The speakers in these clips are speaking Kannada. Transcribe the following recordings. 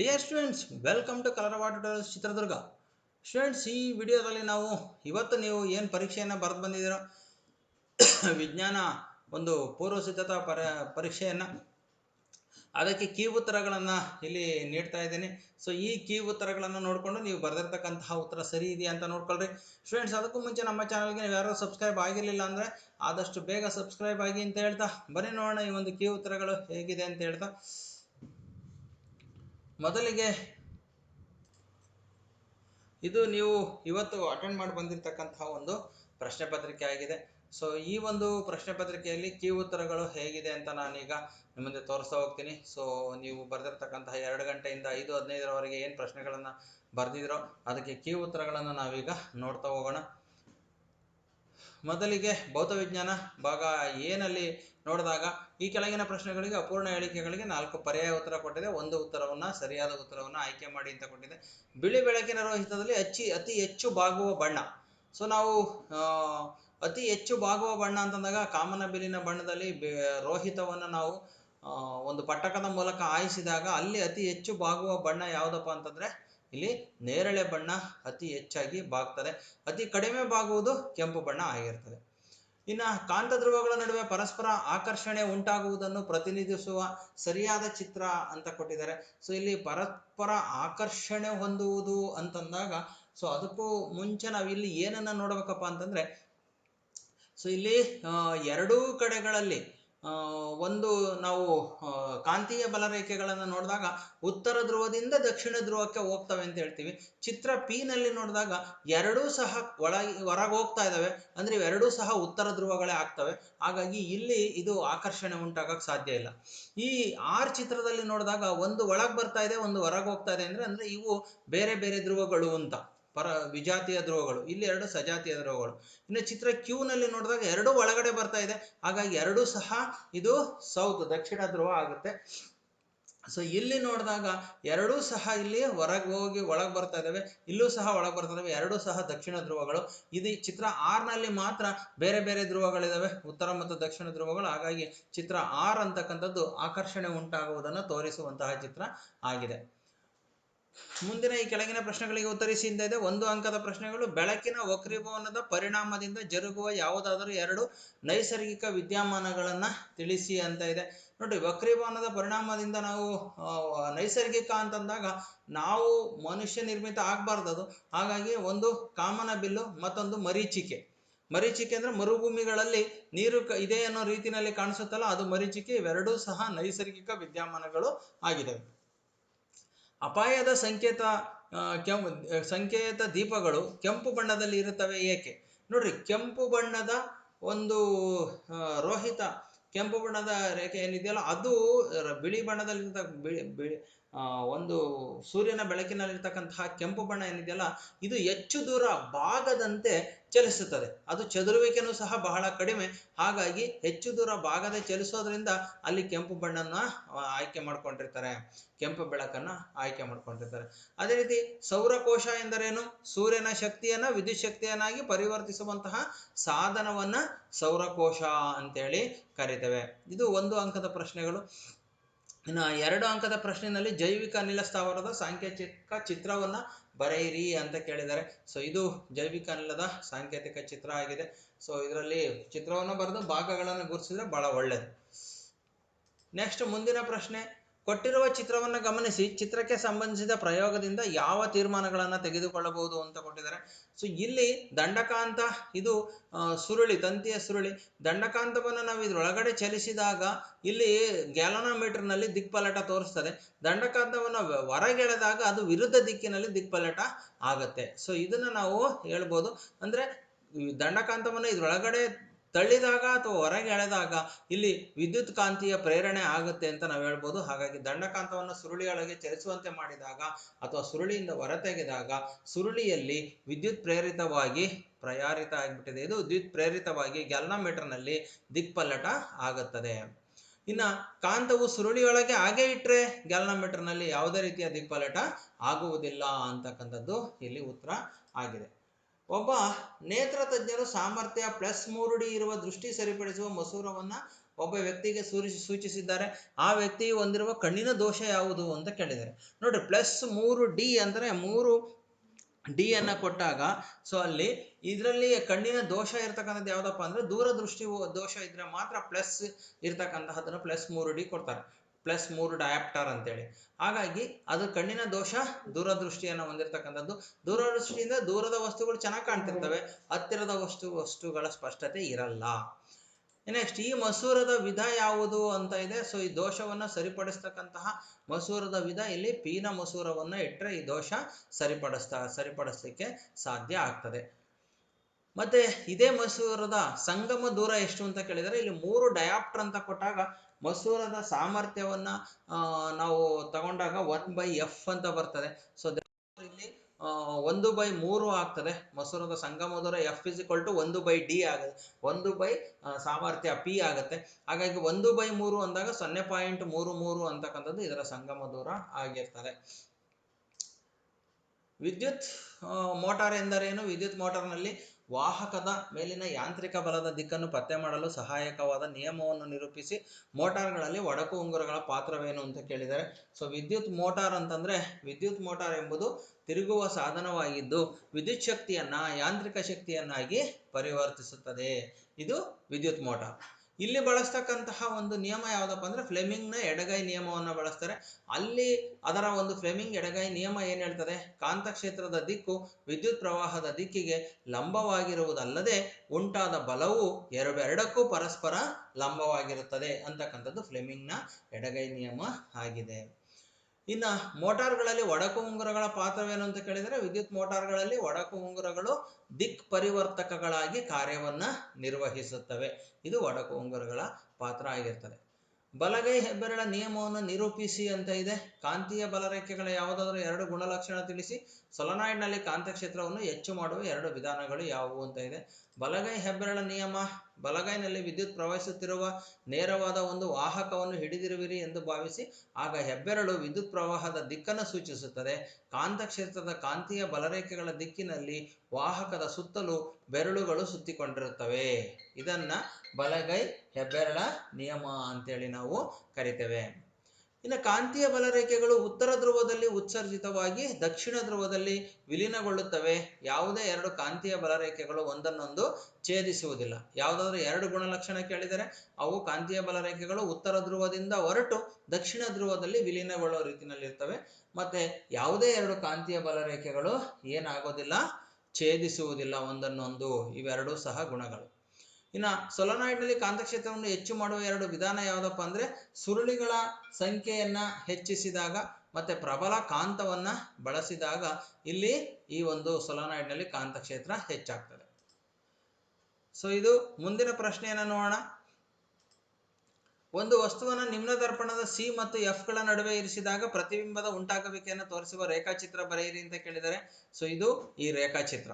Dear students welcome to colour water Chitradurga students ಈ ವಿಡಿಯೋದಲ್ಲಿ ನಾವು ಇವತ್ತು ನೀವು ಏನು ಪರೀಕ್ಷೆಯನ್ನು ಬರೆದು ಬಂದಿದ್ದೀರೋ, ವಿಜ್ಞಾನ ಒಂದು ಪೂರ್ವ ಸಿದ್ಧತಾ ಪರ, ಪರೀಕ್ಷೆಯನ್ನು, ಅದಕ್ಕೆ ಕೀ ಉತ್ತರಗಳನ್ನು ಇಲ್ಲಿ ನೀಡ್ತಾ ಇದ್ದೀನಿ. ಸೊ ಈ ಕೀ ಉತ್ತರಗಳನ್ನು ನೋಡಿಕೊಂಡು ನೀವು ಬರೆದಿರ್ತಕ್ಕಂತಹ ಉತ್ತರ ಸರಿ ಇದೆಯಾ ಅಂತ ನೋಡ್ಕೊಳ್ರಿ. ಸ್ಟೂಡೆಂಟ್ಸ್ ಅದಕ್ಕೂ ಮುಂಚೆ ನಮ್ಮ ಚಾನಲ್ಗೆ ನೀವು ಯಾರೋ ಸಬ್ಸ್ಕ್ರೈಬ್ ಆಗಿರಲಿಲ್ಲ ಅಂದರೆ ಆದಷ್ಟು ಬೇಗ ಸಬ್ಸ್ಕ್ರೈಬ್ ಆಗಿ ಅಂತ ಹೇಳ್ತಾ, ಬನ್ನಿ ನೋಡೋಣ ಈ ಒಂದು ಕೀ ಉತ್ತರಗಳು ಹೇಗಿದೆ ಅಂತ ಹೇಳ್ತಾ. ಮೊದಲಿಗೆ ಇದು ನೀವು ಇವತ್ತು ಅಟೆಂಡ್ ಮಾಡಿ ಬಂದಿರತಕ್ಕಂತಹ ಒಂದು ಪ್ರಶ್ನೆ ಪತ್ರಿಕೆ ಆಗಿದೆ. ಸೊ ಈ ಒಂದು ಪ್ರಶ್ನೆ ಪತ್ರಿಕೆಯಲ್ಲಿ ಕೀ ಉತ್ತರಗಳು ಹೇಗಿದೆ ಅಂತ ನಾನೀಗ ನಿಮ್ಮ ಮುಂದೆ ತೋರಿಸ್ತಾ ಹೋಗ್ತೀನಿ. ಸೊ ನೀವು ಬರೆದಿರ್ತಕ್ಕಂತಹ ಎರಡು ಗಂಟೆಯಿಂದ ಐದು, ಹದಿನೈದರವರೆಗೆ ಏನು ಪ್ರಶ್ನೆಗಳನ್ನು ಬರೆದಿದ್ರೋ ಅದಕ್ಕೆ ಕೀ ಉತ್ತರಗಳನ್ನು ನಾವೀಗ ನೋಡ್ತಾ ಹೋಗೋಣ. ಮೊದಲಿಗೆ ಭೌತವಿಜ್ಞಾನ ಭಾಗ ಏನಲ್ಲಿ ನೋಡಿದಾಗ ಈ ಕೆಳಗಿನ ಪ್ರಶ್ನೆಗಳಿಗೆ ಅಪೂರ್ಣ ಹೇಳಿಕೆಗಳಿಗೆ ನಾಲ್ಕು ಪರ್ಯಾಯ ಉತ್ತರ ಕೊಟ್ಟಿದೆ. ಒಂದು ಉತ್ತರವನ್ನು, ಸರಿಯಾದ ಉತ್ತರವನ್ನು ಆಯ್ಕೆ ಮಾಡಿ ಅಂತ ಕೊಟ್ಟಿದೆ. ಬಿಳಿ ಬೆಳಕಿನ ರೋಹಿತದಲ್ಲಿ ಅಚ್ಚಿ, ಅತಿ ಹೆಚ್ಚು ಬಾಗುವ ಬಣ್ಣ. ಸೊ ನಾವು ಅತಿ ಹೆಚ್ಚು ಬಾಗುವ ಬಣ್ಣ ಅಂತಂದಾಗ ಕಾಮನ ಬಿಲ್ಲಿನ ಬಣ್ಣದಲ್ಲಿ ರೋಹಿತವನ್ನು ನಾವು ಒಂದು ಪಟ್ಟಕದ ಮೂಲಕ ಆಯಿಸಿದಾಗ ಅಲ್ಲಿ ಅತಿ ಹೆಚ್ಚು ಬಾಗುವ ಬಣ್ಣ ಯಾವುದಪ್ಪ ಅಂತಂದ್ರೆ, ಇಲ್ಲಿ ನೇರಳೆ ಬಣ್ಣ ಅತಿ ಹೆಚ್ಚಾಗಿ ಬಾಗ್ತದೆ. ಅತಿ ಕಡಿಮೆ ಬಾಗುವುದು ಕೆಂಪು ಬಣ್ಣ ಆಗಿರ್ತದೆ. ಇನ್ನು ಕಾಂತ ಧ್ರುವಗಳ ನಡುವೆ ಪರಸ್ಪರ ಆಕರ್ಷಣೆ ಉಂಟಾಗುವುದನ್ನು ಪ್ರತಿನಿಧಿಸುವ ಸರಿಯಾದ ಚಿತ್ರ ಅಂತ ಕೊಟ್ಟಿದ್ದಾರೆ. ಸೊ ಇಲ್ಲಿ ಪರಸ್ಪರ ಆಕರ್ಷಣೆ ಹೊಂದುವುದು ಅಂತಂದಾಗ ಸೊ ಅದಕ್ಕೂ ಮುಂಚೆ ನಾವು ಇಲ್ಲಿ ಏನನ್ನ ನೋಡ್ಬೇಕಪ್ಪ ಅಂತಂದ್ರೆ ಸೊ ಇಲ್ಲಿ ಎರಡೂ ಕಡೆಗಳಲ್ಲಿ ಒಂದು ನಾವು ಕಾಂತೀಯ ಬಲರೇಖೆಗಳನ್ನು ನೋಡಿದಾಗ ಉತ್ತರ ಧ್ರುವದಿಂದ ದಕ್ಷಿಣ ಧ್ರುವಕ್ಕೆ ಹೋಗ್ತವೆ ಅಂತ ಹೇಳ್ತೀವಿ. ಚಿತ್ರ ಪಿ ನಲ್ಲಿ ನೋಡಿದಾಗ ಎರಡೂ ಸಹ ಒಳ, ಹೊರಗೆ ಹೋಗ್ತಾ ಇದ್ದಾವೆ ಅಂದ್ರೆ ಇವೆರಡೂ ಸಹ ಉತ್ತರ ಧ್ರುವಗಳೇ ಆಗ್ತವೆ. ಹಾಗಾಗಿ ಇಲ್ಲಿ ಇದು ಆಕರ್ಷಣೆ ಉಂಟಾಗಕ್ಕೆ ಸಾಧ್ಯ ಇಲ್ಲ. ಈ ಆರ್ ಚಿತ್ರದಲ್ಲಿ ನೋಡಿದಾಗ ಒಂದು ಒಳಗೆ ಬರ್ತಾ ಇದೆ, ಒಂದು ಹೊರಗೆ ಹೋಗ್ತಾ ಇದೆ. ಅಂದ್ರೆ ಅಂದ್ರೆ ಇವು ಬೇರೆ ಬೇರೆ ಧ್ರುವಗಳು ಅಂತ. ಪರ ವಿಜಾತಿಯ ಧ್ರುವಗಳು, ಇಲ್ಲಿ ಎರಡು ಸಜಾತಿಯ ಧ್ರುವಗಳು. ಇನ್ನು ಚಿತ್ರ ಕ್ಯೂನಲ್ಲಿ ನೋಡಿದಾಗ ಎರಡು ಒಳಗಡೆ ಬರ್ತಾ ಇದೆ. ಹಾಗಾಗಿ ಎರಡೂ ಸಹ ಇದು ಸೌತ್ ದಕ್ಷಿಣ ಧ್ರುವ ಆಗುತ್ತೆ. ಸೊ ಇಲ್ಲಿ ನೋಡಿದಾಗ ಎರಡೂ ಸಹ ಇಲ್ಲಿ ಹೊರಗೆ ಹೋಗಿ ಒಳಗೆ ಬರ್ತಾ ಇದ್ದಾವೆ. ಇಲ್ಲೂ ಸಹ ಒಳಗೆ ಬರ್ತಾ ಇದ್ದಾವೆ. ಎರಡೂ ಸಹ ದಕ್ಷಿಣ ಧ್ರುವಗಳು. ಇದು ಚಿತ್ರ ಆರ್ನಲ್ಲಿ ಮಾತ್ರ ಬೇರೆ ಬೇರೆ ಧ್ರುವಗಳಿದಾವೆ ಉತ್ತರ ಮತ್ತು ದಕ್ಷಿಣ ಧ್ರುವಗಳು. ಹಾಗಾಗಿ ಚಿತ್ರ ಆರ್ ಅಂತಕ್ಕಂಥದ್ದು ಆಕರ್ಷಣೆ ಉಂಟಾಗುವುದನ್ನು ತೋರಿಸುವಂತಹ ಚಿತ್ರ ಆಗಿದೆ. ಮುಂದಿನ ಈ ಕೆಳಗಿನ ಪ್ರಶ್ನೆಗಳಿಗೆ ಉತ್ತರಿಸಿ ಇದೆ ಒಂದು ಅಂಕದ ಪ್ರಶ್ನೆಗಳು, ಬೆಳಕಿನ ವಕ್ರೀಭವನದ ಪರಿಣಾಮದಿಂದ ಜರುಗುವ ಯಾವುದಾದರೂ ಎರಡು ನೈಸರ್ಗಿಕ ವಿದ್ಯಮಾನಗಳನ್ನು ತಿಳಿಸಿ ಅಂತ ಇದೆ. ನೋಡಿ, ವಕ್ರೀಭವನದ ಪರಿಣಾಮದಿಂದ ನಾವು ನೈಸರ್ಗಿಕ ಅಂತಂದಾಗ ನಾವು ಮನುಷ್ಯ ನಿರ್ಮಿತ ಆಗಬಾರ್ದು ಹಾಗಾಗಿ ಒಂದು ಕಾಮನ ಬಿಲ್ಲು, ಮತ್ತೊಂದು ಮರೀಚಿಕೆ. ಮರೀಚಿಕೆ ಅಂದ್ರೆ ಮರುಭೂಮಿಗಳಲ್ಲಿ ನೀರು ಕ- ಇದೆ ಅನ್ನೋ ರೀತಿಯಲ್ಲಿ ಕಾಣಿಸುತ್ತಲ್ಲ, ಅದು ಮರೀಚಿಕೆ, ಇವೆರಡೂ ಸಹ ನೈಸರ್ಗಿಕ ವಿದ್ಯಮಾನಗಳು ಆಗಿದ್ದಾವೆ ಅಪಾಯದ ಸಂಕೇತ ಕೆಂಪು ಸಂಕೇತ ದೀಪಗಳು ಕೆಂಪು ಬಣ್ಣದಲ್ಲಿ ಇರುತ್ತವೆ ಏಕೆ? ನೋಡ್ರಿ, ಕೆಂಪು ಬಣ್ಣದ ಒಂದು ರೋಹಿತ ಕೆಂಪು ಬಣ್ಣದ ರೇಖೆ ಏನಿದೆಯಲ್ಲ, ಅದು ಬಿಳಿ ಬಣ್ಣದಲ್ಲಿ ಬಿಳಿ ಬಿಳಿ ಒಂದು ಸೂರ್ಯನ ಬೆಳಕಿನಲ್ಲಿರ್ತಕ್ಕಂತಹ ಕೆಂಪು ಬಣ್ಣ ಏನಿದೆಯಲ್ಲ, ಇದು ಹೆಚ್ಚು ದೂರ ಬಾಗದಂತೆ ಚಲಿಸುತ್ತದೆ. ಅದು ಚದುರುವಿಕೆನೂ ಸಹ ಬಹಳ ಕಡಿಮೆ. ಹಾಗಾಗಿ ಹೆಚ್ಚು ದೂರ ಬಾಗದೆ ಚಲಿಸೋದ್ರಿಂದ ಅಲ್ಲಿ ಕೆಂಪು ಬಣ್ಣನ ಆಯ್ಕೆ ಮಾಡ್ಕೊಂಡಿರ್ತಾರೆ. ಕೆಂಪು ಬೆಳಕನ್ನ ಆಯ್ಕೆ ಮಾಡ್ಕೊಂಡಿರ್ತಾರೆ. ಅದೇ ರೀತಿ ಸೌರಕೋಶ ಎಂದರೇನು? ಸೂರ್ಯನ ಶಕ್ತಿಯನ್ನ ವಿದ್ಯುತ್ ಶಕ್ತಿಯನ್ನಾಗಿ ಪರಿವರ್ತಿಸುವಂತಹ ಸಾಧನವನ್ನ ಸೌರಕೋಶ ಅಂತೇಳಿ ಕರಿತೇವೆ. ಇದು ಒಂದು ಅಂಕದ ಪ್ರಶ್ನೆಗಳು. ಇನ್ನು ಎರಡು ಅಂಕದ ಪ್ರಶ್ನೆಯಲ್ಲಿ ಜೈವಿಕ ಅನಿಲ ಸ್ಥಾವರದ ಸಾಂಕೇತಿಕ ಚಿತ್ರವನ್ನ ಬರೆಯಿರಿ ಅಂತ ಕೇಳಿದ್ದಾರೆ. ಸೊ ಇದು ಜೈವಿಕ ಅನಿಲದ ಸಾಂಕೇತಿಕ ಚಿತ್ರ ಆಗಿದೆ. ಸೊ ಇದರಲ್ಲಿ ಚಿತ್ರವನ್ನು ಬರೆದು ಭಾಗಗಳನ್ನು ಗುರುತಿಸಿದ್ರೆ ಬಹಳ ಒಳ್ಳೆಯದು ನೆಕ್ಸ್ಟ್ ಮುಂದಿನ ಪ್ರಶ್ನೆ. ಕೊಟ್ಟಿರುವ ಚಿತ್ರವನ್ನು ಗಮನಿಸಿ, ಚಿತ್ರಕ್ಕೆ ಸಂಬಂಧಿಸಿದ ಪ್ರಯೋಗದಿಂದ ಯಾವ ತೀರ್ಮಾನಗಳನ್ನು ತೆಗೆದುಕೊಳ್ಳಬಹುದು ಅಂತ ಕೊಟ್ಟಿದ್ದಾರೆ. ಸೊ ಇಲ್ಲಿ ದಂಡಕಾಂತ, ಇದು ಸುರುಳಿ, ತಂತಿಯ ಸುರುಳಿ. ದಂಡಕಾಂತವನ್ನು ನಾವು ಇದರೊಳಗಡೆ ಚಲಿಸಿದಾಗ ಇಲ್ಲಿ ಗ್ಯಾಲನೋಮೀಟರ್ನಲ್ಲಿ ದಿಕ್ಪಲಟ ತೋರಿಸ್ತದೆ. ದಂಡಕಾಂತವನ್ನು ಹೊರಗೆಳೆದಾಗ ಅದು ವಿರುದ್ಧ ದಿಕ್ಕಿನಲ್ಲಿ ದಿಕ್ಪಲಟ ಆಗುತ್ತೆ. ಸೊ ಇದನ್ನ ನಾವು ಹೇಳ್ಬೋದು. ಅಂದ್ರೆ ದಂಡಕಾಂತವನ್ನು ಇದ್ರೊಳಗಡೆ ತಳ್ಳಿದಾಗ ಅಥವಾ ಹೊರಗೆ ಎಳೆದಾಗ ಇಲ್ಲಿ ವಿದ್ಯುತ್ ಕಾಂತೀಯ ಪ್ರೇರಣೆ ಆಗುತ್ತೆ ಅಂತ ನಾವು ಹೇಳ್ಬೋದು. ಹಾಗಾಗಿ ದಂಡಕಾಂತವನ್ನು ಸುರುಳಿಯೊಳಗೆ ಚಲಿಸುವಂತೆ ಮಾಡಿದಾಗ ಅಥವಾ ಸುರುಳಿಯಿಂದ ಹೊರತೆಗೆದಾಗ ಸುರುಳಿಯಲ್ಲಿ ವಿದ್ಯುತ್ ಪ್ರೇರಿತವಾಗಿ ಪ್ರಯಾರಿತ ಆಗಿಬಿಟ್ಟಿದೆ. ಇದು ವಿದ್ಯುತ್ ಪ್ರೇರಿತವಾಗಿ ಗ್ಯಾಲ್ನೋಮೀಟರ್ನಲ್ಲಿ ದಿಕ್ಪಲ್ಲಟ ಆಗುತ್ತದೆ. ಇನ್ನ ಕಾಂತವು ಸುರುಳಿಯೊಳಗೆ ಹಾಗೆ ಇಟ್ಟರೆ ಗ್ಯಾಲ್ನೋಮೀಟರ್ನಲ್ಲಿ ಯಾವುದೇ ರೀತಿಯ ದಿಕ್ಪಲ್ಲಟ ಆಗುವುದಿಲ್ಲ ಅಂತಕ್ಕಂಥದ್ದು ಇಲ್ಲಿ ಉತ್ತರ ಆಗಿದೆ. ಒಬ್ಬ ನೇತ್ರ ತಜ್ಞರು ಸಾಮರ್ಥ್ಯ ಪ್ಲಸ್ ಮೂರು ಡಿ ಇರುವ ದೃಷ್ಟಿ ಸರಿಪಡಿಸುವ ಮಸೂರವನ್ನು ಒಬ್ಬ ವ್ಯಕ್ತಿಗೆ ಸೂಚಿಸಿ ಸೂಚಿಸಿದ್ದಾರೆ. ಆ ವ್ಯಕ್ತಿ ಹೊಂದಿರುವ ಕಣ್ಣಿನ ದೋಷ ಯಾವುದು ಅಂತ ಕೇಳಿದ್ದಾರೆ. ನೋಡಿ, ಪ್ಲಸ್ ಮೂರು ಡಿ ಅಂದರೆ ಮೂರು ಡಿ ಅನ್ನ ಕೊಟ್ಟಾಗ, ಸೊ ಅಲ್ಲಿ ಇದರಲ್ಲಿ ಕಣ್ಣಿನ ದೋಷ ಇರ್ತಕ್ಕಂಥದ್ದು ಯಾವುದಪ್ಪ ಅಂದ್ರೆ ದೂರದೃಷ್ಟಿ ದೋಷ ಇದ್ರೆ ಮಾತ್ರ ಪ್ಲಸ್ ಇರ್ತಕ್ಕಂತಹದನ್ನು ಪ್ಲಸ್ ಮೂರು ಡಿ ಕೊಡ್ತಾರೆ. ಪ್ಲಸ್ ಮೂರು ಡಯಾಪ್ಟರ್ ಅಂತೇಳಿ. ಹಾಗಾಗಿ ಅದು ಕಣ್ಣಿನ ದೋಷ, ದೂರದೃಷ್ಟಿಯನ್ನು ಹೊಂದಿರತಕ್ಕಂಥದ್ದು. ದೂರದೃಷ್ಟಿಯಿಂದ ದೂರದ ವಸ್ತುಗಳು ಚೆನ್ನಾಗಿ ಕಾಣ್ತಿರ್ತವೆ. ಹತ್ತಿರದ ವಸ್ತು, ವಸ್ತುಗಳ ಸ್ಪಷ್ಟತೆ ಇರಲ್ಲ. ನೆಕ್ಸ್ಟ್ ಈ ಮಸೂರದ ವಿಧ ಯಾವುದು ಅಂತ ಇದೆ. ಸೊ ಈ ದೋಷವನ್ನ ಸರಿಪಡಿಸ್ತಕ್ಕಂತಹ ಮಸೂರದ ವಿಧ ಇಲ್ಲಿ ಪೀನ ಮಸೂರವನ್ನ ಇಟ್ಟರೆ ಈ ದೋಷ ಸರಿಪಡಿಸ್ತಾ, ಸರಿಪಡಿಸ್ಲಿಕ್ಕೆ ಸಾಧ್ಯ ಆಗ್ತದೆ. ಮತ್ತೆ ಇದೇ ಮಸೂರದ ಸಂಗಮ ದೂರ ಎಷ್ಟು ಅಂತ ಕೇಳಿದರೆ, ಇಲ್ಲಿ ಮೂರು ಡಯಾಪ್ಟರ್ ಅಂತ ಕೊಟ್ಟಾಗ ಮಸೂರದ ಸಾಮರ್ಥ್ಯವನ್ನ ನಾವು ತಗೊಂಡಾಗ ಒನ್ ಬೈ ಎಫ್ ಅಂತ ಬರ್ತದೆ. ಸೊ ಇಲ್ಲಿ ಒಂದು ಬೈ ಮೂರು ಆಗ್ತದೆ. ಮಸೂರದ ಸಂಗಮ ದೂರ ಎಫ್ ಇಸ್ ಇಕ್ವಲ್ ಟು ಒಂದು ಬೈ ಡಿ ಆಗುತ್ತೆ. ಒಂದು ಬೈ ಸಾಮರ್ಥ್ಯ ಪಿ ಆಗುತ್ತೆ. ಹಾಗಾಗಿ ಒಂದು ಬೈ ಮೂರು ಅಂದಾಗ ಸೊನ್ನೆ ಪಾಯಿಂಟ್ ಮೂರು ಮೂರು ಅಂತಕ್ಕಂಥದ್ದು ಇದರ ಸಂಗಮ ದೂರ ಆಗಿರ್ತದೆ. ವಿದ್ಯುತ್ ಮೋಟಾರ್ ಎಂದರೇನು? ವಿದ್ಯುತ್ ಮೋಟಾರ್ನಲ್ಲಿ ವಾಹಕದ ಮೇಲಿನ ಯಾಂತ್ರಿಕ ಬಲದ ದಿಕ್ಕನ್ನು ಪತ್ತೆ ಮಾಡಲು ಸಹಾಯಕವಾದ ನಿಯಮವನ್ನು ನಿರೂಪಿಸಿ ಮೋಟಾರ್ಗಳಲ್ಲಿ ಒಡಕು ಉಂಗುರಗಳ ಪಾತ್ರವೇನು ಅಂತ ಕೇಳಿದರೆ ಸೊ ವಿದ್ಯುತ್ ಮೋಟಾರ್ ಅಂತಂದ್ರೆ ವಿದ್ಯುತ್ ಮೋಟಾರ್ ಎಂಬುದು ತಿರುಗುವ ಸಾಧನವಾಗಿದ್ದು ವಿದ್ಯುತ್ ಶಕ್ತಿಯನ್ನ ಯಾಂತ್ರಿಕ ಶಕ್ತಿಯನ್ನಾಗಿ ಪರಿವರ್ತಿಸುತ್ತದೆ. ಇದು ವಿದ್ಯುತ್ ಮೋಟಾರ್. ಇಲ್ಲಿ ಬಳಸ್ತಕ್ಕಂತಹ ಒಂದು ನಿಯಮ ಯಾವುದಪ್ಪ ಅಂದ್ರೆ ಫ್ಲೆಮಿಂಗ್ನ ಎಡಗೈ ನಿಯಮವನ್ನು ಬಳಸ್ತಾರೆ. ಅಲ್ಲಿ ಅದರ ಒಂದು ಫ್ಲೆಮಿಂಗ್ ಎಡಗೈ ನಿಯಮ ಏನ್ ಹೇಳ್ತದೆ? ಕಾಂತಕ್ಷೇತ್ರದ ದಿಕ್ಕು ವಿದ್ಯುತ್ ಪ್ರವಾಹದ ದಿಕ್ಕಿಗೆ ಲಂಬವಾಗಿರುವುದಲ್ಲದೆ ಉಂಟಾದ ಬಲವು ಎರಡೆರಡಕ್ಕೂ ಪರಸ್ಪರ ಲಂಬವಾಗಿರುತ್ತದೆ ಅಂತಕ್ಕಂಥದ್ದು ಫ್ಲೆಮಿಂಗ್ನ ಎಡಗೈ ನಿಯಮ ಆಗಿದೆ. ಇನ್ನ ಮೋಟಾರ್ಗಳಲ್ಲಿ ಒಡಕು ಉಂಗುರಗಳ ಪಾತ್ರವೇನು ಅಂತ ಕೇಳಿದರೆ ವಿದ್ಯುತ್ ಮೋಟಾರ್ಗಳಲ್ಲಿ ಒಡಕು ಉಂಗುರಗಳು ದಿಕ್ ಪರಿವರ್ತಕಗಳಾಗಿ ಕಾರ್ಯವನ್ನ ನಿರ್ವಹಿಸುತ್ತವೆ. ಇದು ಒಡಕು ಉಂಗುರಗಳ ಪಾತ್ರ ಆಗಿರ್ತದೆ. ಬಲಗೈ ಹೆಬ್ಬೆರಳ ನಿಯಮವನ್ನು ನಿರೂಪಿಸಿ ಅಂತ ಇದೆ. ಕಾಂತೀಯ ಬಲರೇಖೆಗಳ ಯಾವುದಾದರೂ ಎರಡು ಗುಣಲಕ್ಷಣ ತಿಳಿಸಿ. ಸೊಲನಾಯ್ಡ್ನಲ್ಲಿ ಕಾಂತಕ್ಷೇತ್ರವನ್ನು ಹೆಚ್ಚು ಮಾಡುವ ಎರಡು ವಿಧಾನಗಳು ಯಾವುವು ಅಂತ ಇದೆ. ಬಲಗೈ ಹೆಬ್ಬೆರಳ ನಿಯಮ ಬಲಗೈನಲ್ಲಿ ವಿದ್ಯುತ್ ಪ್ರವಹಿಸುತ್ತಿರುವ ನೇರವಾದ ಒಂದು ವಾಹಕವನ್ನು ಹಿಡಿದಿರುವಿರಿ ಎಂದು ಭಾವಿಸಿ, ಆಗ ಹೆಬ್ಬೆರಳು ವಿದ್ಯುತ್ ಪ್ರವಾಹದ ದಿಕ್ಕನ್ನು ಸೂಚಿಸುತ್ತದೆ. ಕಾಂತಕ್ಷೇತ್ರದ ಕಾಂತೀಯ ಬಲರೇಖೆಗಳ ದಿಕ್ಕಿನಲ್ಲಿ ವಾಹಕದ ಸುತ್ತಲೂ ಬೆರಳುಗಳು ಸುತ್ತಿಕೊಂಡಿರುತ್ತವೆ. ಇದನ್ನ ಬಲಗೈ ಹೆಬ್ಬೆರಳ ನಿಯಮ ಅಂತೇಳಿ ನಾವು ಕರಿತೇವೆ. ಇನ್ನು ಕಾಂತೀಯ ಬಲರೇಖೆಗಳು ಉತ್ತರ ಧ್ರುವದಲ್ಲಿ ಉತ್ಸರ್ಜಿತವಾಗಿ ದಕ್ಷಿಣ ಧ್ರುವದಲ್ಲಿ ವಿಲೀನಗೊಳ್ಳುತ್ತವೆ. ಯಾವುದೇ ಎರಡು ಕಾಂತೀಯ ಬಲರೇಖೆಗಳು ಒಂದನ್ನೊಂದು ಛೇದಿಸುವುದಿಲ್ಲ. ಯಾವುದಾದ್ರೂ ಎರಡು ಗುಣಲಕ್ಷಣ ಕೇಳಿದರೆ ಅವು ಕಾಂತೀಯ ಬಲರೇಖೆಗಳು ಉತ್ತರ ಧ್ರುವದಿಂದ ಹೊರಟು ದಕ್ಷಿಣ ಧ್ರುವದಲ್ಲಿ ವಿಲೀನಗೊಳ್ಳೋ ರೀತಿಯಲ್ಲಿರ್ತವೆ ಮತ್ತೆ ಯಾವುದೇ ಎರಡು ಕಾಂತೀಯ ಬಲರೇಖೆಗಳು ಏನಾಗೋದಿಲ್ಲ, ಛೇದಿಸುವುದಿಲ್ಲ ಒಂದನ್ನೊಂದು. ಇವೆರಡೂ ಸಹ ಗುಣಗಳು. ಇನ್ನ ಸೊಲನಾಯ್ಡ್ನಲ್ಲಿ ಕಾಂತಕ್ಷೇತ್ರವನ್ನು ಹೆಚ್ಚು ಮಾಡುವ ಎರಡು ವಿಧಾನ ಯಾವುದಪ್ಪ ಅಂದ್ರೆ ಸುರುಳಿಗಳ ಸಂಖ್ಯೆಯನ್ನು ಹೆಚ್ಚಿಸಿದಾಗ ಮತ್ತೆ ಪ್ರಬಲ ಕಾಂತವನ್ನು ಬಳಸಿದಾಗ ಇಲ್ಲಿ ಈ ಒಂದು ಸೊಲನಾಯ್ಡ್ನಲ್ಲಿ ಕಾಂತಕ್ಷೇತ್ರ ಹೆಚ್ಚಾಗ್ತದೆ. ಸೊ ಇದು ಮುಂದಿನ ಪ್ರಶ್ನೆಯನ್ನ ನೋಡೋಣ. ಒಂದು ವಸ್ತುವನ್ನು ನಿಮ್ನ ದರ್ಪಣದ ಸಿ ಮತ್ತು ಎಫ್ಗಳ ನಡುವೆ ಇರಿಸಿದಾಗ ಪ್ರತಿಬಿಂಬದ ಉಂಟಾಗುವಿಕೆಯನ್ನು ತೋರಿಸುವ ರೇಖಾಚಿತ್ರ ಬರೆಯಿರಿ ಅಂತ ಕೇಳಿದರೆ ಸೊ ಇದು ಈ ರೇಖಾಚಿತ್ರ.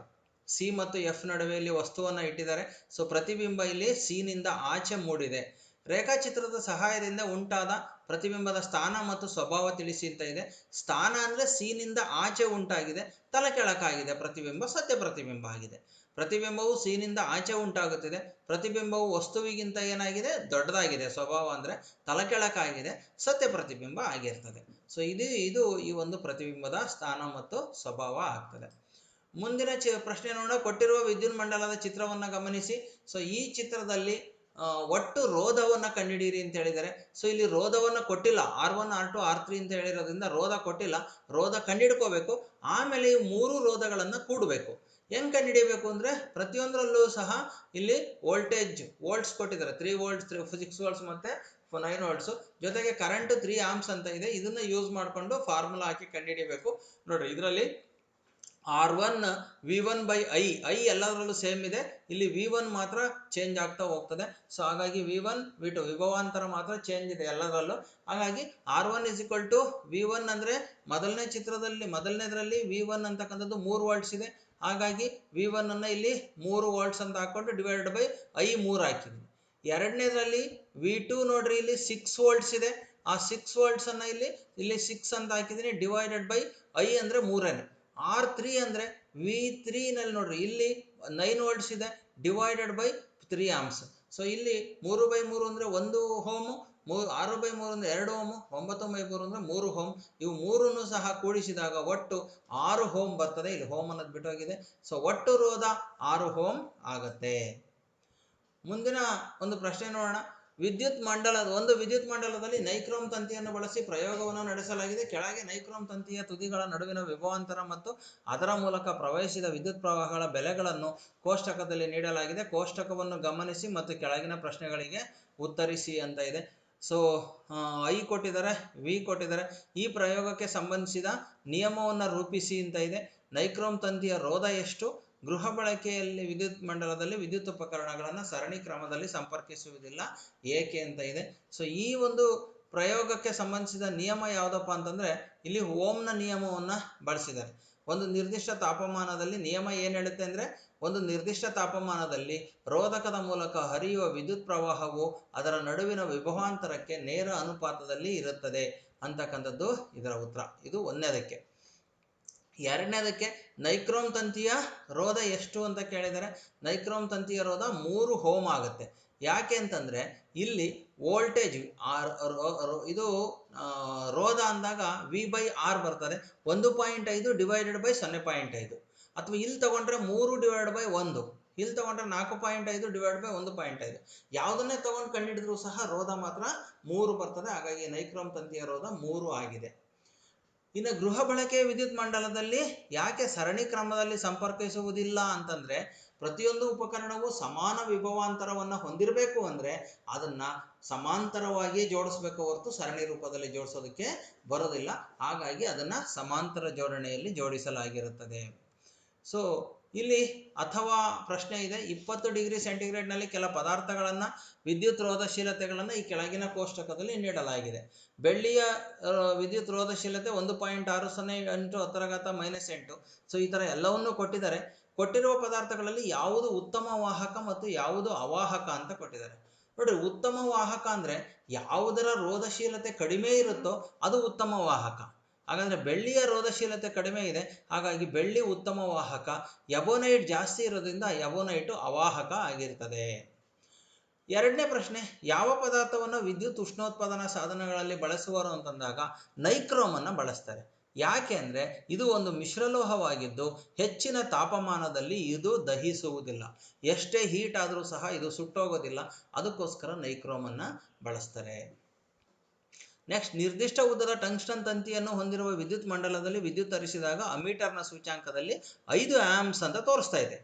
ಸಿ ಮತ್ತು ಎಫ್ ನಡುವೆ ಇಲ್ಲಿ ವಸ್ತುವನ್ನು ಇಟ್ಟಿದ್ದಾರೆ. ಸೊ ಪ್ರತಿಬಿಂಬ ಇಲ್ಲಿ ಸಿ ನಿಂದ ಆಚೆ ಮೂಡಿದೆ. ರೇಖಾಚಿತ್ರದ ಸಹಾಯದಿಂದ ಉಂಟಾದ ಪ್ರತಿಬಿಂಬದ ಸ್ಥಾನ ಮತ್ತು ಸ್ವಭಾವ ತಿಳಿಸಿ ಅಂತ ಇದೆ. ಸ್ಥಾನ ಅಂದ್ರೆ ಸೀನಿಂದ ಆಚೆ ಉಂಟಾಗಿದೆ. ತಲೆ ಕೆಳಕಾಗಿದೆ. ಪ್ರತಿಬಿಂಬ ಸತ್ಯ ಪ್ರತಿಬಿಂಬ ಆಗಿದೆ. ಪ್ರತಿಬಿಂಬವು ಸೀನಿಂದ ಆಚೆ ಉಂಟಾಗುತ್ತಿದೆ. ಪ್ರತಿಬಿಂಬವು ವಸ್ತುವಿಗಿಂತ ಏನಾಗಿದೆ? ದೊಡ್ಡದಾಗಿದೆ. ಸ್ವಭಾವ ಅಂದ್ರೆ ತಲಕೆಳಕಾಗಿದೆ ಸತ್ಯ ಪ್ರತಿಬಿಂಬ ಆಗಿರ್ತದೆ. ಸೊ ಇದು ಇದು ಈ ಒಂದು ಪ್ರತಿಬಿಂಬದ ಸ್ಥಾನ ಮತ್ತು ಸ್ವಭಾವ ಆಗ್ತದೆ. ಮುಂದಿನ ಚಿ ಪ್ರಶ್ನೆ ನೋಡೋಣ. ಕೊಟ್ಟಿರುವ ವಿದ್ಯುನ್ಮಂಡಲದ ಚಿತ್ರವನ್ನ ಗಮನಿಸಿ. ಸೊ ಈ ಚಿತ್ರದಲ್ಲಿ ಒಟ್ಟು ರೋಧವನ್ನ ಕಂಡುಹಿಡಿಯಿರಿ ಅಂತ ಹೇಳಿದ್ದಾರೆ. ಸೊ ಇಲ್ಲಿ ರೋಧವನ್ನ ಕೊಟ್ಟಿಲ್ಲ. R one R two R three ಅಂತ ಹೇಳಿರೋದ್ರಿಂದ ರೋಧ ಕೊಟ್ಟಿಲ್ಲ. ರೋಧ ಕಂಡಿಡ್ಕೋಬೇಕು ಆಮೇಲೆ ಈ ಮೂರು ರೋಧಗಳನ್ನು ಕೂಡಬೇಕು. ಹೆಂಗ್ ಕಂಡುಹಿಡಿಯಬೇಕು ಅಂದ್ರೆ, ಪ್ರತಿಯೊಂದರಲ್ಲೂ ಸಹ ಇಲ್ಲಿ ವೋಲ್ಟೇಜ್, ವೋಲ್ಟ್ಸ್ ಕೊಟ್ಟಿದ್ದಾರೆ. Three volts three six volts ಮತ್ತೆ ನೈನ್ ವೋಲ್ಟ್ಸ್ ಜೊತೆಗೆ ಕರೆಂಟ್ ತ್ರೀ ಆಮ್ಸ್ ಅಂತ ಇದೆ. ಇದನ್ನ ಯೂಸ್ ಮಾಡಿಕೊಂಡು ಫಾರ್ಮುಲಾ ಹಾಕಿ ಕಂಡುಹಿಡಿಯಬೇಕು. ನೋಡಿರಿ, ಇದರಲ್ಲಿ R one V one by I I ಎಲ್ಲದರಲ್ಲೂ ಸೇಮ್ ಇದೆ. ಇಲ್ಲಿ ವಿ ಒನ್ ಮಾತ್ರ ಚೇಂಜ್ ಆಗ್ತಾ ಹೋಗ್ತದೆ. ಸೊ ಹಾಗಾಗಿ ವಿ ಒನ್ ವಿ ಟು ವಿಭವಾಂತರ ಮಾತ್ರ ಚೇಂಜ್ ಇದೆ ಎಲ್ಲದರಲ್ಲೂ. ಹಾಗಾಗಿ R one is equal to V one ಅಂದ್ರೆ ಮೊದಲನೇ ಚಿತ್ರದಲ್ಲಿ, ಮೊದಲನೇದರಲ್ಲಿ ವಿ ಒನ್ ಅಂತಕ್ಕಂಥದ್ದು ಮೂರು ವಾಲ್ಟ್ಸ್ ಇದೆ. ಹಾಗಾಗಿ ವಿ ಒನ್ ಅನ್ನ ಇಲ್ಲಿ ಮೂರು ವಾಲ್ಟ್ಸ್ ಅಂತ ಹಾಕೊಂಡು ಡಿವೈಡೆಡ್ ಬೈ ಐ ಮೂರು ಹಾಕಿದ್ವಿ ಎರಡನೇದರಲ್ಲಿ ವಿ ಟು ನೋಡ್ರಿ, ಇಲ್ಲಿ ಸಿಕ್ಸ್ ವೋಲ್ಟ್ಸ್ ಇದೆ. ಆ ಸಿಕ್ಸ್ ವೋಲ್ಟ್ಸ್ ಅನ್ನ ಇಲ್ಲಿ ಇಲ್ಲಿ ಸಿಕ್ಸ್ ಅಂತ ಹಾಕಿದ್ದೀನಿ. ಡಿವೈಡೆಡ್ ಬೈ ಐ ಅಂದ್ರೆ ಮೂರನೇ. ಆರ್ ತ್ರೀ ಅಂದ್ರೆ ವಿ ತ್ರೀನಲ್ಲಿ ನೋಡ್ರಿ, ಇಲ್ಲಿ ನೈನ್ ವೋಲ್ಟ್ಸ್ ಇದೆ divided by three ohms so ಇಲ್ಲಿ ಮೂರು ಬೈ ಮೂರು ಅಂದರೆ ಒಂದು ಹೋಮು ಮೂರು ಆರು ಬೈ ಮೂರು ಅಂದರೆ ಎರಡು ಹೋಮು ಒಂಬತ್ತು ಬೈ ಮೂರು ಅಂದರೆ ಮೂರು ಹೋಮ್ ಇವು ಮೂರನ್ನು ಸಹ ಕೂಡಿಸಿದಾಗ ಒಟ್ಟು ಆರು ಹೋಮ್ ಬರ್ತದೆ. ಇಲ್ಲಿ ಹೋಮ್ ಅನ್ನೋದು ಬಿಟ್ಟೋಗಿದೆ. ಸೊ ಒಟ್ಟು ರೋಧ ಆರು ಹೋಮ್ ಆಗತ್ತೆ. ಮುಂದಿನ ಒಂದು ಪ್ರಶ್ನೆ ನೋಡೋಣ. ವಿದ್ಯುತ್ ಮಂಡಲದ ಒಂದು ವಿದ್ಯುತ್ ಮಂಡಲದಲ್ಲಿ ನೈಕ್ರೋಮ್ ತಂತಿಯನ್ನು ಬಳಸಿ ಪ್ರಯೋಗವನ್ನು ನಡೆಸಲಾಗಿದೆ. ಕೆಳಗೆ ನೈಕ್ರೋಮ್ ತಂತಿಯ ತುದಿಗಳ ನಡುವಿನ ವಿಭವಾಂತರ ಮತ್ತು ಅದರ ಮೂಲಕ ಪ್ರವಹಿಸಿದ ವಿದ್ಯುತ್ ಪ್ರವಾಹಗಳ ಬೆಲೆಗಳನ್ನು ಕೋಷ್ಟಕದಲ್ಲಿ ನೀಡಲಾಗಿದೆ. ಕೋಷ್ಟಕವನ್ನು ಗಮನಿಸಿ ಮತ್ತು ಕೆಳಗಿನ ಪ್ರಶ್ನೆಗಳಿಗೆ ಉತ್ತರಿಸಿ ಅಂತ ಇದೆ. ಸೊ ಐ ಕೊಟ್ಟಿದ್ದಾರೆ ವಿ ಕೊಟ್ಟಿದ್ದಾರೆ. ಈ ಪ್ರಯೋಗಕ್ಕೆ ಸಂಬಂಧಿಸಿದ ನಿಯಮವನ್ನು ರೂಪಿಸಿ ಅಂತ ಇದೆ. ನೈಕ್ರೋಮ್ ತಂತಿಯ ರೋಧ ಎಷ್ಟು? ಗೃಹ ಬಳಕೆಯಲ್ಲಿ ವಿದ್ಯುತ್ ಮಂಡಲದಲ್ಲಿ ವಿದ್ಯುತ್ ಉಪಕರಣಗಳನ್ನು ಸರಣಿ ಕ್ರಮದಲ್ಲಿ ಸಂಪರ್ಕಿಸುವುದಿಲ್ಲ. ಏಕೆ ಅಂತ ಇದೆ. ಸೊ ಈ ಒಂದು ಪ್ರಯೋಗಕ್ಕೆ ಸಂಬಂಧಿಸಿದ ನಿಯಮ ಯಾವುದಪ್ಪ ಅಂತಂದ್ರೆ, ಇಲ್ಲಿ ಓಮ್ನ ನಿಯಮವನ್ನು ಬಳಸಿದ್ದಾರೆ. ಒಂದು ನಿರ್ದಿಷ್ಟ ತಾಪಮಾನದಲ್ಲಿ ನಿಯಮ ಏನು ಹೇಳುತ್ತೆ ಅಂದ್ರೆ, ಒಂದು ನಿರ್ದಿಷ್ಟ ತಾಪಮಾನದಲ್ಲಿ ರೋಧಕದ ಮೂಲಕ ಹರಿಯುವ ವಿದ್ಯುತ್ ಪ್ರವಾಹವು ಅದರ ನಡುವಿನ ವಿಭವಾಂತರಕ್ಕೆ ನೇರ ಅನುಪಾತದಲ್ಲಿ ಇರುತ್ತದೆ ಅಂತಕ್ಕಂಥದ್ದು ಇದರ ಉತ್ತರ. ಇದು ಒಂದನೇದಕ್ಕೆ ಎರಡನೇದಕ್ಕೆ ನೈಕ್ರೋಮ್ ತಂತಿಯ ರೋಧ ಎಷ್ಟು ಅಂತ ಕೇಳಿದರೆ ನೈಕ್ರೋಮ್ ತಂತಿಯ ರೋಧ ಮೂರು ಹೋಮ್ ಆಗುತ್ತೆ. ಯಾಕೆ ಅಂತಂದ್ರೆ ಇಲ್ಲಿ ವೋಲ್ಟೇಜ್ ಆರ್ ಇದು ರೋಧ ಅಂದಾಗ ವಿ ಬೈ ಆರ್ ಬರ್ತದೆ. ಒಂದು ಪಾಯಿಂಟ್ ಐದು ಡಿವೈಡೆಡ್ ಬೈ ಸೊನ್ನೆ ಪಾಯಿಂಟ್ ಐದು. ಅಥವಾ ಇಲ್ಲಿ ತಗೊಂಡ್ರೆ ಮೂರು ಡಿವೈಡ್ ಬೈ ಒಂದು. ಇಲ್ಲಿ ತಗೊಂಡ್ರೆ ನಾಲ್ಕು ಪಾಯಿಂಟ್ ಐದು ಡಿವೈಡ್ ಬೈ ಒಂದು ಪಾಯಿಂಟ್ ಐದು. ಯಾವುದನ್ನೇ ತಗೊಂಡು ಕಂಡಿಡಿದ್ರು ಸಹ ರೋಧ ಮಾತ್ರ ಮೂರು ಬರ್ತದೆ. ಹಾಗಾಗಿ ನೈಕ್ರೋಮ್ ತಂತಿಯ ರೋಧ ಮೂರು ಆಗಿದೆ. ಇನ್ನು ಗೃಹ ಬಳಕೆ ವಿದ್ಯುತ್ ಮಂಡಲದಲ್ಲಿ ಯಾಕೆ ಸರಣಿ ಕ್ರಮದಲ್ಲಿ ಸಂಪರ್ಕಿಸುವುದಿಲ್ಲ ಅಂತಂದ್ರೆ ಪ್ರತಿಯೊಂದು ಉಪಕರಣವು ಸಮಾನ ವಿಭವಾಂತರವನ್ನು ಹೊಂದಿರಬೇಕು ಅಂದ್ರೆ ಅದನ್ನ ಸಮಾಂತರವಾಗಿ ಜೋಡಿಸ್ಬೇಕು ಹೊರತು ಸರಣಿ ರೂಪದಲ್ಲಿ ಜೋಡಿಸೋದಕ್ಕೆ ಬರೋದಿಲ್ಲ. ಹಾಗಾಗಿ ಅದನ್ನ ಸಮಾಂತರ ಜೋಡಣೆಯಲ್ಲಿ ಜೋಡಿಸಲಾಗಿರುತ್ತದೆ. ಸೊ ಇಲ್ಲಿ ಅಥವಾ ಪ್ರಶ್ನೆ ಇದೆ, ಇಪ್ಪತ್ತು ಡಿಗ್ರಿ ಸೆಂಟಿಗ್ರೇಡ್ನಲ್ಲಿ ಕೆಲ ಪದಾರ್ಥಗಳನ್ನು ವಿದ್ಯುತ್ ರೋಧಶೀಲತೆಗಳನ್ನು ಈ ಕೆಳಗಿನ ಕೋಷ್ಟಕದಲ್ಲಿ ನೀಡಲಾಗಿದೆ. ಬೆಳ್ಳಿಯ ವಿದ್ಯುತ್ ರೋಧಶೀಲತೆ ಒಂದು ಪಾಯಿಂಟ್ ಆರು ಸೊನ್ನೆ ಎಂಟು ಹತ್ತರಗಾತ ಮೈನಸ್ ಎಂಟು. ಸೊ, ಈ ಥರ ಎಲ್ಲವನ್ನೂ ಕೊಟ್ಟಿದ್ದಾರೆ. ಕೊಟ್ಟಿರುವ ಪದಾರ್ಥಗಳಲ್ಲಿ ಯಾವುದು ಉತ್ತಮ ವಾಹಕ ಮತ್ತು ಯಾವುದು ಅವಾಹಕ ಅಂತ ಕೊಟ್ಟಿದ್ದಾರೆ. ನೋಡ್ರಿ ಉತ್ತಮ ವಾಹಕ ಅಂದ್ರೆ ಯಾವುದರ ರೋಧಶೀಲತೆ ಕಡಿಮೆ ಇರುತ್ತೋ ಅದು ಉತ್ತಮ ವಾಹಕ. ಹಾಗಾದ್ರೆ ಬೆಳ್ಳಿಯ ರೋಧಶೀಲತೆ ಕಡಿಮೆ ಇದೆ. ಹಾಗಾಗಿ ಬೆಳ್ಳಿ ಉತ್ತಮ ವಾಹಕ, ಯಬೋನೈಟ್ ಜಾಸ್ತಿ ಇರೋದ್ರಿಂದ ಯಬೋನೈಟು ಅವಾಹಕ ಆಗಿರ್ತದೆ. ಎರಡನೇ ಪ್ರಶ್ನೆ, ಯಾವ ಪದಾರ್ಥವನ್ನು ವಿದ್ಯುತ್ ಉಷ್ಣೋತ್ಪಾದನಾ ಸಾಧನಗಳಲ್ಲಿ ಬಳಸುವರು ಅಂತಂದಾಗ ನೈಕ್ರೋಮನ್ನು ಬಳಸ್ತಾರೆ. ಯಾಕೆ ಅಂದ್ರೆ ಇದು ಒಂದು ಮಿಶ್ರಲೋಹವಾಗಿದ್ದು ಹೆಚ್ಚಿನ ತಾಪಮಾನದಲ್ಲಿ ಇದು ದಹಿಸುವುದಿಲ್ಲ. ಎಷ್ಟೇ ಹೀಟ್ ಆದರೂ ಸಹ ಇದು ಸುಟ್ಟೋಗೋದಿಲ್ಲ. ಅದಕ್ಕೋಸ್ಕರ ನೈಕ್ರೋಮನ್ನು ಬಳಸ್ತಾರೆ. ನೆಕ್ಸ್ಟ್ ನಿರ್ದಿಷ್ಟ ಉದ್ದದ ಟಂಗ್ಸ್ಟನ್ ತಂತಿಯನ್ನು ಹೊಂದಿರುವ ವಿದ್ಯುತ್ ಮಂಡಲದಲ್ಲಿ ವಿದ್ಯುತ್ ಹರಿಸಿದಾಗ ಅಮೀಟರ್ನ ಸೂಚ್ಯಾಂಕದಲ್ಲಿ ಐದು ಆಮ್ಸ್ ಅಂತ ತೋರಿಸ್ತಾ ಇದೆ.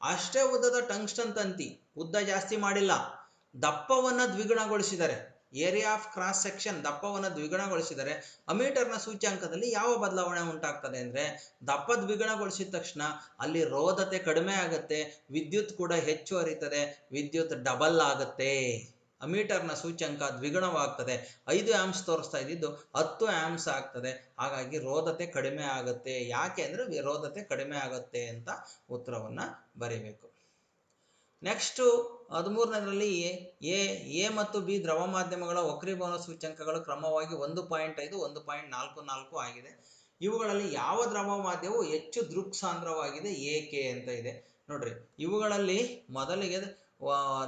ಅಷ್ಟೇ ಉದ್ದದ ಟಂಗ್ಸ್ಟನ್ ತಂತಿ ಉದ್ದ ಜಾಸ್ತಿ ಮಾಡಿಲ್ಲ. ದಪ್ಪವನ್ನು ದ್ವಿಗುಣಗೊಳಿಸಿದರೆ ಏರಿಯಾ ಆಫ್ ಕ್ರಾಸ್ ಸೆಕ್ಷನ್ ದಪ್ಪವನ್ನು ದ್ವಿಗುಣಗೊಳಿಸಿದರೆ ಅಮೀಟರ್ನ ಸೂಚ್ಯಾಂಕದಲ್ಲಿ ಯಾವ ಬದಲಾವಣೆ ಉಂಟಾಗ್ತದೆ ಅಂದ್ರೆ, ದಪ್ಪ ದ್ವಿಗುಣಗೊಳಿಸಿದ ತಕ್ಷಣ ಅಲ್ಲಿ ರೋಧತೆ ಕಡಿಮೆ ಆಗುತ್ತೆ, ವಿದ್ಯುತ್ ಕೂಡ ಹೆಚ್ಚು ಹರಿತದೆ, ವಿದ್ಯುತ್ ಡಬಲ್ ಆಗುತ್ತೆ. ಅಮೀಟರ್ನ ಸೂಚ್ಯಂಕ ದ್ವಿಗುಣವಾಗ್ತದೆ. ಐದು ಆಮ್ಸ್ ತೋರಿಸ್ತಾ ಇದ್ದಿದ್ದು ಹತ್ತು ಆಮ್ಸ್ ಆಗ್ತದೆ. ಹಾಗಾಗಿ ರೋಧತೆ ಕಡಿಮೆ ಆಗುತ್ತೆ. ಯಾಕೆ ಅಂದರೆ ರೋಧತೆ ಕಡಿಮೆ ಆಗುತ್ತೆ ಅಂತ ಉತ್ತರವನ್ನು ಬರೀಬೇಕು. ನೆಕ್ಸ್ಟು ಹದಿಮೂರನೇದರಲ್ಲಿ ಎ ಎ ಮತ್ತು ಬಿ ದ್ರವ ಮಾಧ್ಯಮಗಳ ವಕ್ರೀಭವನ ಸೂಚ್ಯಂಕಗಳು ಕ್ರಮವಾಗಿ ಒಂದು ಪಾಯಿಂಟ್ ಐದು, ಒಂದು ಪಾಯಿಂಟ್ ನಾಲ್ಕು ನಾಲ್ಕು ಆಗಿದೆ. ಇವುಗಳಲ್ಲಿ ಯಾವ ದ್ರವ ಮಾಧ್ಯಮವು ಹೆಚ್ಚು ದೃಕ್ಸಾಂದ್ರವಾಗಿದೆ ಏಕೆ ಅಂತ ಇದೆ. ನೋಡ್ರಿ, ಇವುಗಳಲ್ಲಿ ಮೊದಲಿಗೆ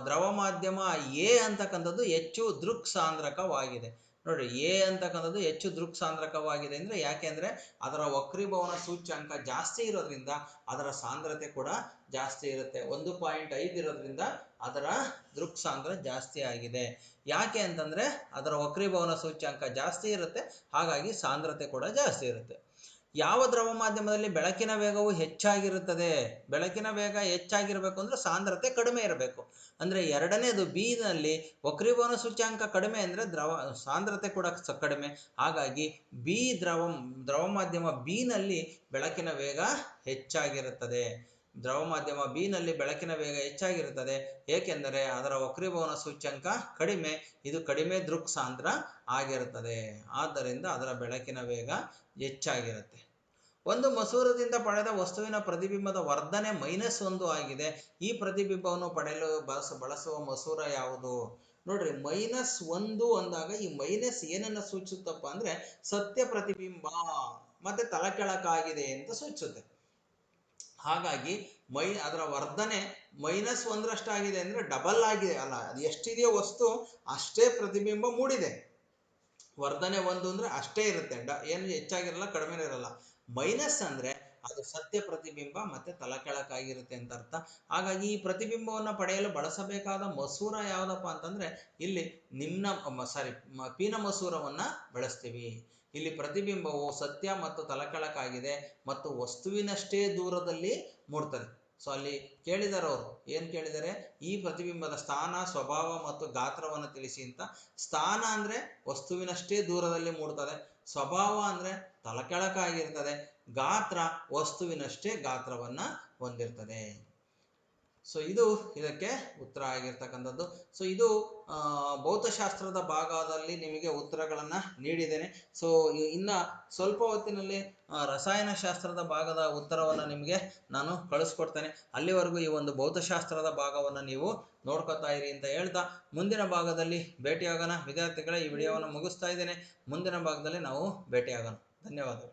ದ್ರವ ಮಾಧ್ಯಮ ಎ ಅಂತಕ್ಕಂಥದ್ದು ಹೆಚ್ಚು ದೃಕ್ ಸಾಂದ್ರಕವಾಗಿದೆ ನೋಡ್ರಿ ಎ ಅಂತಕ್ಕಂಥದ್ದು ಹೆಚ್ಚು ದೃಕ್ ಸಾಂದ್ರಕವಾಗಿದೆ ಅಂದ್ರೆ ಯಾಕೆಂದ್ರೆ ಅದರ ವಕ್ರೀಭವನ ಸೂಚ್ಯಂಕ ಜಾಸ್ತಿ ಇರೋದ್ರಿಂದ ಅದರ ಸಾಂದ್ರತೆ ಕೂಡ ಜಾಸ್ತಿ ಇರುತ್ತೆ. ಒಂದು ಪಾಯಿಂಟ್ ಐದು ಇರೋದ್ರಿಂದ ಅದರ ದೃಕ್ ಸಾಂದ್ರ ಜಾಸ್ತಿ ಆಗಿದೆ. ಯಾಕೆ ಅಂತಂದ್ರೆ ಅದರ ವಕ್ರೀಭವನ ಸೂಚ್ಯಂಕ ಜಾಸ್ತಿ ಇರುತ್ತೆ, ಹಾಗಾಗಿ ಸಾಂದ್ರತೆ ಕೂಡ ಜಾಸ್ತಿ ಇರುತ್ತೆ. ಯಾವ ದ್ರವ ಮಾಧ್ಯಮದಲ್ಲಿ ಬೆಳಕಿನ ವೇಗವು ಹೆಚ್ಚಾಗಿರುತ್ತದೆ? ಬೆಳಕಿನ ವೇಗ ಹೆಚ್ಚಾಗಿರಬೇಕು ಅಂದ್ರೆ ಸಾಂದ್ರತೆ ಕಡಿಮೆ ಇರಬೇಕು. ಅಂದ್ರೆ ಎರಡನೇದು ಬಿ ನಲ್ಲಿ ವಕ್ರೀಭವನ ಸೂಚ್ಯಾಂಕ ಕಡಿಮೆ ಅಂದ್ರೆ ದ್ರವ, ಸಾಂದ್ರತೆ ಕೂಡ ಕಡಿಮೆ. ಹಾಗಾಗಿ ಬಿ ದ್ರವ ದ್ರವ ಮಾಧ್ಯಮ ಬಿ ನಲ್ಲಿ ಬೆಳಕಿನ ವೇಗ ಹೆಚ್ಚಾಗಿರುತ್ತದೆ. ದ್ರವ ಮಾಧ್ಯಮ ಬಿ ನಲ್ಲಿ ಬೆಳಕಿನ ವೇಗ ಹೆಚ್ಚಾಗಿರುತ್ತದೆ. ಏಕೆಂದರೆ ಅದರ ವಕ್ರೀಭವನ ಸೂಚ್ಯಂಕ ಕಡಿಮೆ, ಇದು ಕಡಿಮೆ ದೃಕ್ ಸಾಂದ್ರ ಆಗಿರುತ್ತದೆ. ಆದ್ದರಿಂದ ಅದರ ಬೆಳಕಿನ ವೇಗ ಹೆಚ್ಚಾಗಿರುತ್ತೆ. ಒಂದು ಮಸೂರದಿಂದ ಪಡೆದ ವಸ್ತುವಿನ ಪ್ರತಿಬಿಂಬದ ವರ್ಧನೆ ಮೈನಸ್ ಒಂದು ಆಗಿದೆ. ಈ ಪ್ರತಿಬಿಂಬವನ್ನು ಪಡೆಯಲು ಬಳಸ, ಬಳಸುವ ಮಸೂರ ಯಾವುದು? ನೋಡ್ರಿ, ಮೈನಸ್ ಒಂದು ಅಂದಾಗ ಈ ಮೈನಸ್ ಏನನ್ನ ಸೂಚಿಸುತ್ತಪ್ಪ ಅಂದ್ರೆ ಸತ್ಯ ಪ್ರತಿಬಿಂಬ. ಮತ್ತೆ ತಲಕೆಳಕಾಗಿದೆ ಅಂತ ಸೂಚಿಸುತ್ತೆ ಹಾಗಾಗಿ ಮೈ ಅದರ ವರ್ಧನೆ ಮೈನಸ್ ಒಂದರಷ್ಟಾಗಿದೆ ಅಂದರೆ ಡಬಲ್ ಆಗಿದೆ. ಅಲ್ಲ, ಅದು ಎಷ್ಟಿದೆಯೋ ವಸ್ತು ಅಷ್ಟೇ ಪ್ರತಿಬಿಂಬ ಮೂಡಿದೆ. ವರ್ಧನೆ ಒಂದು ಅಂದರೆ ಅಷ್ಟೇ ಇರುತ್ತೆ. ಡ, ಏನು ಹೆಚ್ಚಾಗಿರಲ್ಲ ಕಡಿಮೆ ಇರಲ್ಲ. ಮೈನಸ್ ಅಂದರೆ ಅದು ಸತ್ಯ ಪ್ರತಿಬಿಂಬ ಮತ್ತೆ ತಲಕೆಳಕಾಗಿರುತ್ತೆ ಅಂತ ಅರ್ಥ. ಹಾಗಾಗಿ ಈ ಪ್ರತಿಬಿಂಬವನ್ನು ಪಡೆಯಲು ಬಳಸಬೇಕಾದ ಮಸೂರ ಯಾವುದಪ್ಪ ಅಂತಂದ್ರೆ ಇಲ್ಲಿ ನಿಮ್ನ ಸಾರಿ ಪೀನ ಮಸೂರವನ್ನ ಬಳಸ್ತೀವಿ. ಇಲ್ಲಿ ಪ್ರತಿಬಿಂಬವು ಸತ್ಯ ಮತ್ತು ತಲಕೆಳಕಾಗಿದೆ ಮತ್ತು ವಸ್ತುವಿನಷ್ಟೇ ದೂರದಲ್ಲಿ ಮೂಡ್ತದೆ. ಸೊ ಅಲ್ಲಿ ಕೇಳಿದಾರೆ ಅವರು. ಏನು ಕೇಳಿದರೆ? ಈ ಪ್ರತಿಬಿಂಬದ ಸ್ಥಾನ, ಸ್ವಭಾವ ಮತ್ತು ಗಾತ್ರವನ್ನು ತಿಳಿಸಿ ಅಂತ. ಸ್ಥಾನ ಅಂದರೆ ವಸ್ತುವಿನಷ್ಟೇ ದೂರದಲ್ಲಿ ಮೂಡ್ತದೆ. ಸ್ವಭಾವ ಅಂದರೆ ತಲಕೆಳಕಾಗಿರ್ತದೆ. ಗಾತ್ರ ವಸ್ತುವಿನಷ್ಟೇ ಗಾತ್ರವನ್ನು ಹೊಂದಿರ್ತದೆ. ಸೊ ಇದು ಇದಕ್ಕೆ ಉತ್ತರ ಆಗಿರ್ತಕ್ಕಂಥದ್ದು. ಸೊ ಇದು ಭೌತಶಾಸ್ತ್ರದ ಭಾಗದಲ್ಲಿ ನಿಮಗೆ ಉತ್ತರಗಳನ್ನು ನೀಡಿದ್ದೇನೆ. ಸೊ ಇನ್ನು ಸ್ವಲ್ಪ ಹೊತ್ತಿನಲ್ಲಿ ರಸಾಯನಶಾಸ್ತ್ರದ ಭಾಗದ ಉತ್ತರವನ್ನು ನಿಮಗೆ ನಾನು ಕಳಿಸ್ಕೊಡ್ತೇನೆ. ಅಲ್ಲಿವರೆಗೂ ಈ ಒಂದು ಭೌತಶಾಸ್ತ್ರದ ಭಾಗವನ್ನು ನೀವು ನೋಡ್ಕೊತಾ ಇರಿ ಅಂತ ಹೇಳ್ತಾ, ಮುಂದಿನ ಭಾಗದಲ್ಲಿ ಭೇಟಿಯಾಗೋಣ. ವಿದ್ಯಾರ್ಥಿಗಳೇ, ಈ ವಿಡಿಯೋವನ್ನು ಮುಗಿಸ್ತಾ ಇದ್ದೇನೆ. ಮುಂದಿನ ಭಾಗದಲ್ಲಿ ನಾವು ಭೇಟಿಯಾಗೋಣ. ಧನ್ಯವಾದಗಳು.